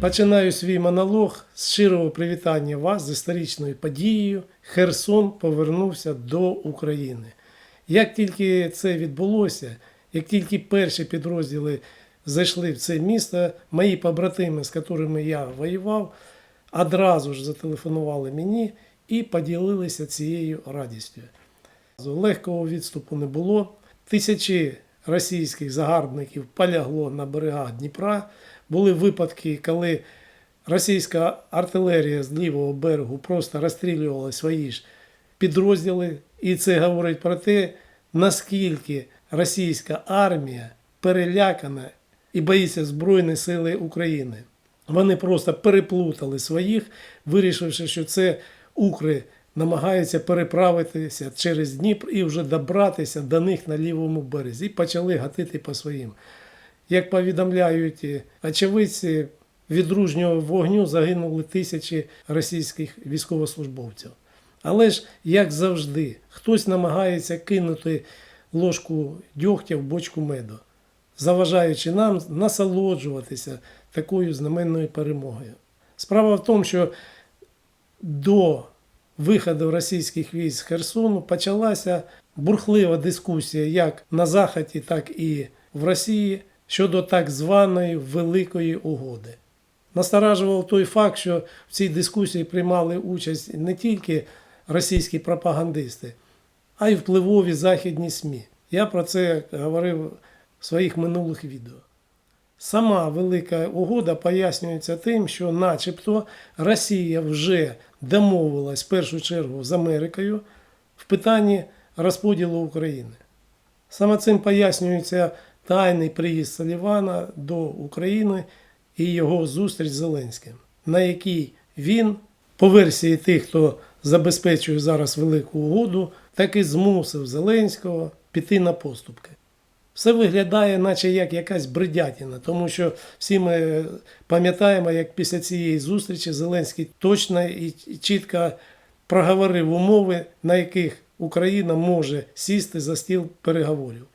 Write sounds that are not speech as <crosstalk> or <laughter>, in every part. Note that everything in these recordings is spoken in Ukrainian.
Починаю свій монолог з щирого привітання вас з історичною подією. Херсон повернувся до України. Як тільки це відбулося, як тільки перші підрозділи зайшли в це місто, мої побратими, з якими я воював, одразу ж зателефонували мені і поділилися цією радістю. Легкого відступу не було. Тисячі російських загарбників полягло на берегах Дніпра. Були випадки, коли російська артилерія з лівого берегу просто розстрілювала свої ж підрозділи. І це говорить про те, наскільки російська армія перелякана і боїться Збройної сили України. Вони просто переплутали своїх, вирішивши, що це укри намагаються переправитися через Дніпр і вже добратися до них на лівому березі. І почали гатити по своїм. Як повідомляють очевидці, від дружнього вогню загинули тисячі російських військовослужбовців. Але ж, як завжди, хтось намагається кинути ложку дьогтя в бочку меду, заважаючи нам насолоджуватися такою знаменною перемогою. Справа в тому, що до виходу російських військ з Херсону почалася бурхлива дискусія як на Заході, так і в Росії щодо так званої Великої угоди. Насторажував той факт, що в цій дискусії приймали участь не тільки російські пропагандисти, а й впливові західні СМІ. Я про це говорив в своїх минулих відео. Сама велика угода пояснюється тим, що, начебто, Росія вже домовилась в першу чергу з Америкою в питанні розподілу України. Саме цим пояснюється тайний приїзд Салівана до України і його зустріч з Зеленським, на якій він, по версії тих, хто забезпечує зараз велику угоду, таки змусив Зеленського піти на поступки. Все виглядає, наче як якась бредятіна, тому що всі ми пам'ятаємо, як після цієї зустрічі Зеленський точно і чітко проговорив умови, на яких Україна може сісти за стіл переговорів.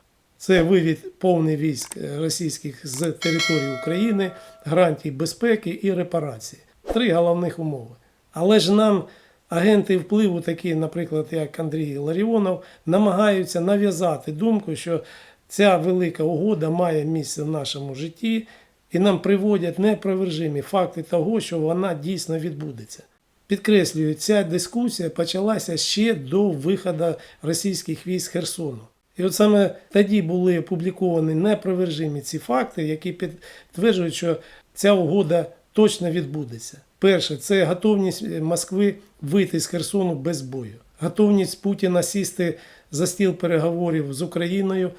Це вивід повний військ російських з території України, гарантій безпеки і репарації. Три головних умови. Але ж нам агенти впливу, такі, наприклад, як Андрій Ларіонов, намагаються нав'язати думку, що ця велика угода має місце в нашому житті, і нам приводять непровержимі факти того, що вона дійсно відбудеться. Підкреслюю, ця дискусія почалася ще до виходу російських військ Херсону. І от саме тоді були опубліковані непровержимі ці факти, які підтверджують, що ця угода точно відбудеться. Перше, це готовність Москви вийти з Херсону без бою, готовність Путіна сісти за стіл переговорів з Україною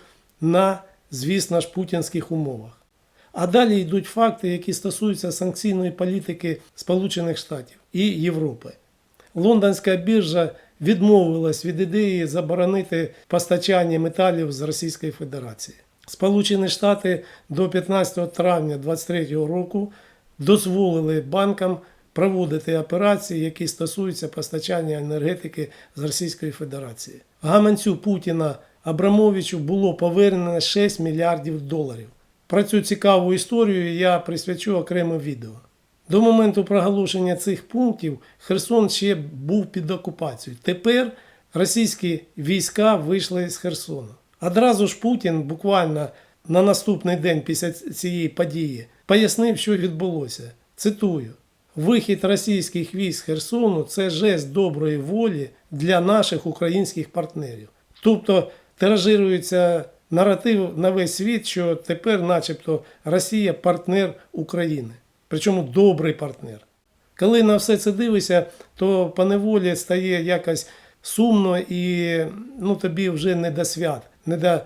на, звісно ж, путінських умовах. А далі йдуть факти, які стосуються санкційної політики Сполучених Штатів і Європи. Лондонська біржа відмовилась від ідеї заборонити постачання металів з Російської Федерації. Сполучені Штати до 15 травня 2023 року дозволили банкам проводити операції, які стосуються постачання енергетики з Російської Федерації. Гаманцю Путіна Абрамовичу було повернено 6 мільярдів доларів. Про цю цікаву історію я присвячу окреме відео. До моменту проголошення цих пунктів Херсон ще був під окупацією. Тепер російські війська вийшли з Херсону. Одразу ж Путін буквально на наступний день після цієї події пояснив, що відбулося. Цитую: вихід російських військ з Херсону це жест доброї волі для наших українських партнерів. Тобто тиражирується наратив на весь світ, що тепер, начебто, Росія партнер України причому добрий партнер. Коли на все це дивишся, то по неволі стає якось сумно і ну, тобі вже не до свят, не до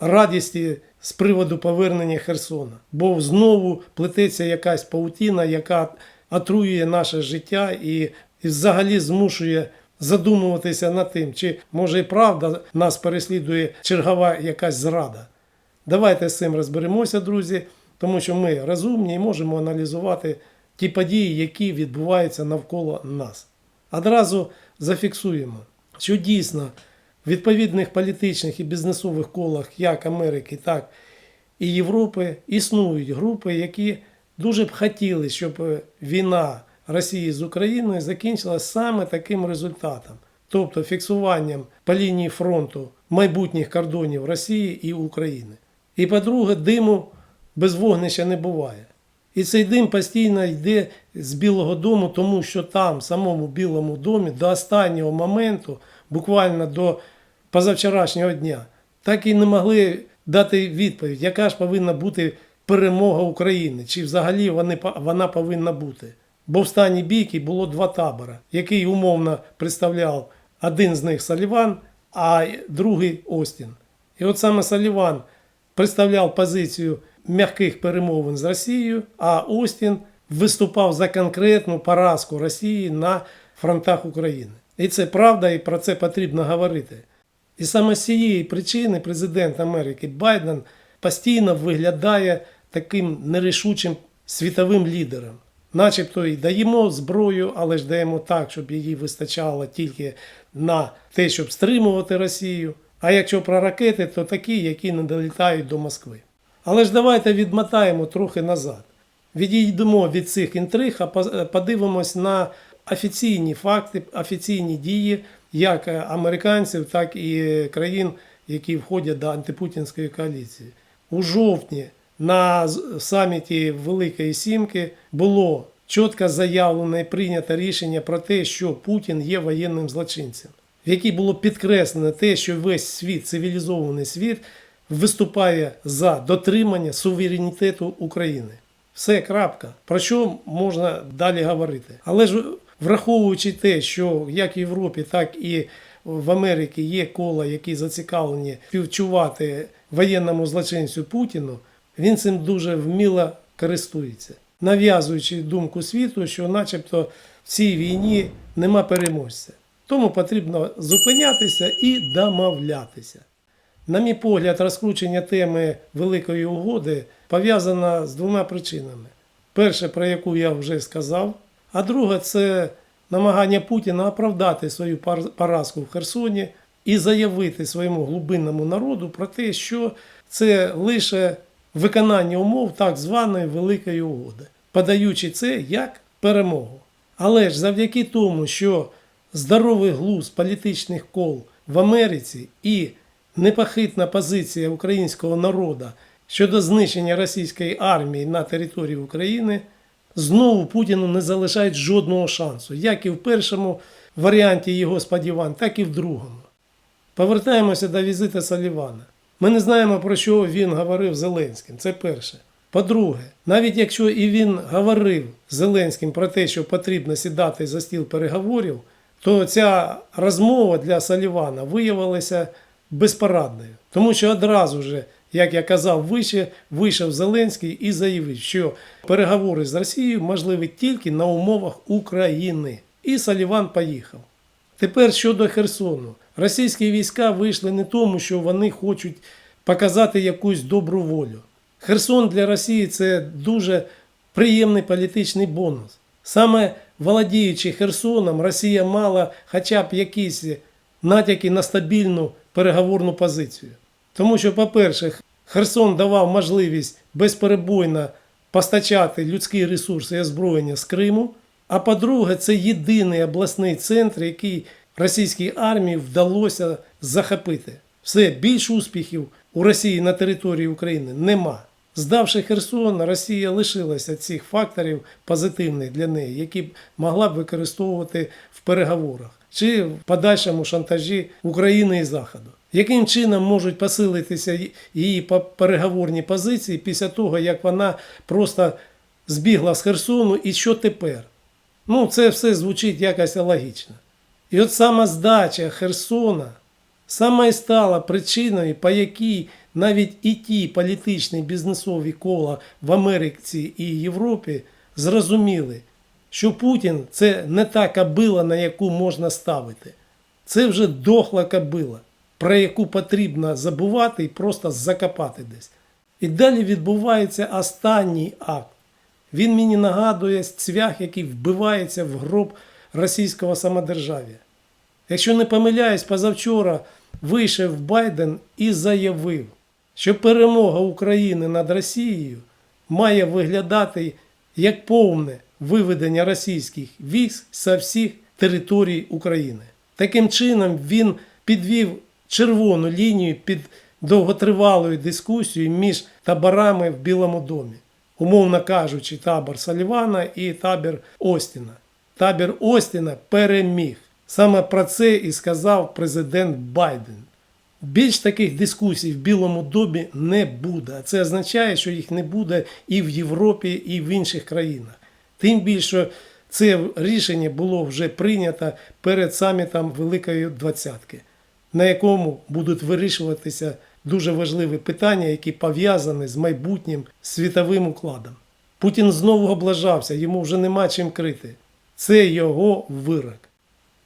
радісті з приводу повернення Херсона. Бо знову плететься якась паутіна, яка отруює наше життя і, і взагалі змушує задумуватися над тим, чи може і правда нас переслідує чергова якась зрада. Давайте з цим розберемося, друзі тому що ми розумні і можемо аналізувати ті події, які відбуваються навколо нас. Одразу зафіксуємо, що дійсно в відповідних політичних і бізнесових колах як Америки, так і Європи існують групи, які дуже б хотіли, щоб е, війна Росії з Україною закінчилася саме таким результатом, тобто фіксуванням по лінії фронту майбутніх кордонів Росії і України. І по-друге, диму без вогнища не буває. І цей дим постійно йде з Білого дому, тому що там, в самому Білому домі, до останнього моменту, буквально до позавчорашнього дня, так і не могли дати відповідь, яка ж повинна бути перемога України, чи взагалі вони, вона повинна бути. Бо в стані бійки було два табора, який умовно представляв один з них Саліван, а другий Остін. І от саме Саліван представляв позицію м'яких перемовин з Росією, а Остін виступав за конкретну поразку Росії на фронтах України. І це правда, і про це потрібно говорити. І саме з цієї причини президент Америки Байден постійно виглядає таким нерішучим світовим лідером. Начебто і даємо зброю, але ж даємо так, щоб її вистачало тільки на те, щоб стримувати Росію. А якщо про ракети, то такі, які не долітають до Москви. Але ж давайте відмотаємо трохи назад. Відійдемо від цих інтриг, а подивимось на офіційні факти, офіційні дії як американців, так і країн, які входять до антипутінської коаліції. У жовтні на саміті Великої Сімки було чітко заявлено і прийнято рішення про те, що Путін є воєнним злочинцем, в якій було підкреслено те, що весь світ, цивілізований світ, виступає за дотримання суверенітету України. Все, крапка. Про що можна далі говорити? Але ж враховуючи те, що як в Європі, так і в Америці є кола, які зацікавлені співчувати воєнному злочинцю Путіну, він цим дуже вміло користується, нав'язуючи думку світу, що начебто в цій війні нема переможця. Тому потрібно зупинятися і домовлятися. На мій погляд, розкручення теми Великої угоди пов'язано з двома причинами. Перше, про яку я вже сказав, а друге це намагання Путіна оправдати свою поразку в Херсоні і заявити своєму глибинному народу про те, що це лише виконання умов так званої Великої угоди, подаючи це як перемогу. Але ж завдяки тому, що здоровий глузд політичних кол в Америці і непохитна позиція українського народу щодо знищення російської армії на території України, знову Путіну не залишають жодного шансу, як і в першому варіанті його сподівань, так і в другому. Повертаємося до візита Салівана. Ми не знаємо, про що він говорив Зеленським. Це перше. По-друге, навіть якщо і він говорив Зеленським про те, що потрібно сідати за стіл переговорів, то ця розмова для Салівана виявилася безпорадною. Тому що одразу же, як я казав вище, вийшов Зеленський і заявив, що переговори з Росією можливі тільки на умовах України. І Саліван поїхав. Тепер щодо Херсону. Російські війська вийшли не тому, що вони хочуть показати якусь добру волю. Херсон для Росії це дуже приємний політичний бонус. Саме володіючи Херсоном, Росія мала хоча б якісь натяки на стабільну переговорну позицію. Тому що, по-перше, Херсон давав можливість безперебойно постачати людські ресурси і озброєння з Криму. А по-друге, це єдиний обласний центр, який російській армії вдалося захопити. Все, більш успіхів у Росії на території України нема. Здавши Херсон, Росія лишилася цих факторів позитивних для неї, які б могла б використовувати в переговорах чи в подальшому шантажі України і Заходу. Яким чином можуть посилитися її переговорні позиції після того, як вона просто збігла з Херсону, і що тепер? Ну, це все звучить якось логічно. І от сама здача Херсона саме і стала причиною, по якій навіть і ті політичні бізнесові кола в Америці і Європі зрозуміли, що Путін це не та кабила, на яку можна ставити. Це вже дохла кабила, про яку потрібно забувати і просто закопати десь. І далі відбувається останній акт. Він мені нагадує цвях, який вбивається в гроб російського самодержав'я. Якщо не помиляюсь, позавчора вийшов Байден і заявив, що перемога України над Росією має виглядати як повне виведення російських військ з всіх територій України. Таким чином він підвів червону лінію під довготривалою дискусією між таборами в Білому домі, умовно кажучи, табор Салівана і табір Остіна. Табір Остіна переміг. Саме про це і сказав президент Байден. Більш таких дискусій в Білому домі не буде. А це означає, що їх не буде і в Європі, і в інших країнах. Тим більше це рішення було вже прийнято перед самітом Великої Двадцятки, на якому будуть вирішуватися дуже важливі питання, які пов'язані з майбутнім світовим укладом. Путін знову облажався, йому вже нема чим крити. Це його вирок.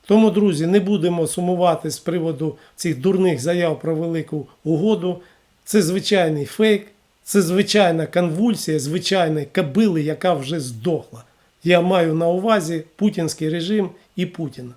Тому, друзі, не будемо сумувати з приводу цих дурних заяв про велику угоду. Це звичайний фейк, це звичайна конвульсія звичайної кабили, яка вже здохла. Я маю на увазі путінський режим і Путіна.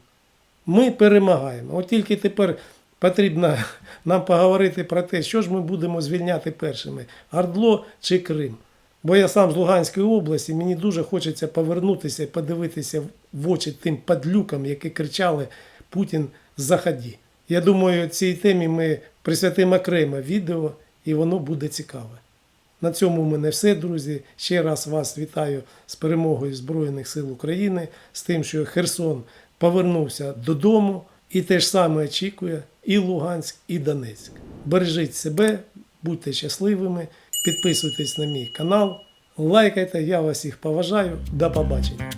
Ми перемагаємо. От тільки тепер потрібно <laughs> нам поговорити про те, що ж ми будемо звільняти першими: Ордло чи Крим. Бо я сам з Луганської області, мені дуже хочеться повернутися і подивитися в очі тим падлюкам, які кричали Путін заході. Я думаю, цій темі ми присвятимо окремо відео, і воно буде цікаве. На цьому в мене все, друзі. Ще раз вас вітаю з перемогою Збройних сил України, з тим, що Херсон повернувся додому, і те ж саме очікує і Луганськ, і Донецьк. Бережіть себе, будьте щасливими, підписуйтесь на мій канал, лайкайте, я вас всіх поважаю. До побачення.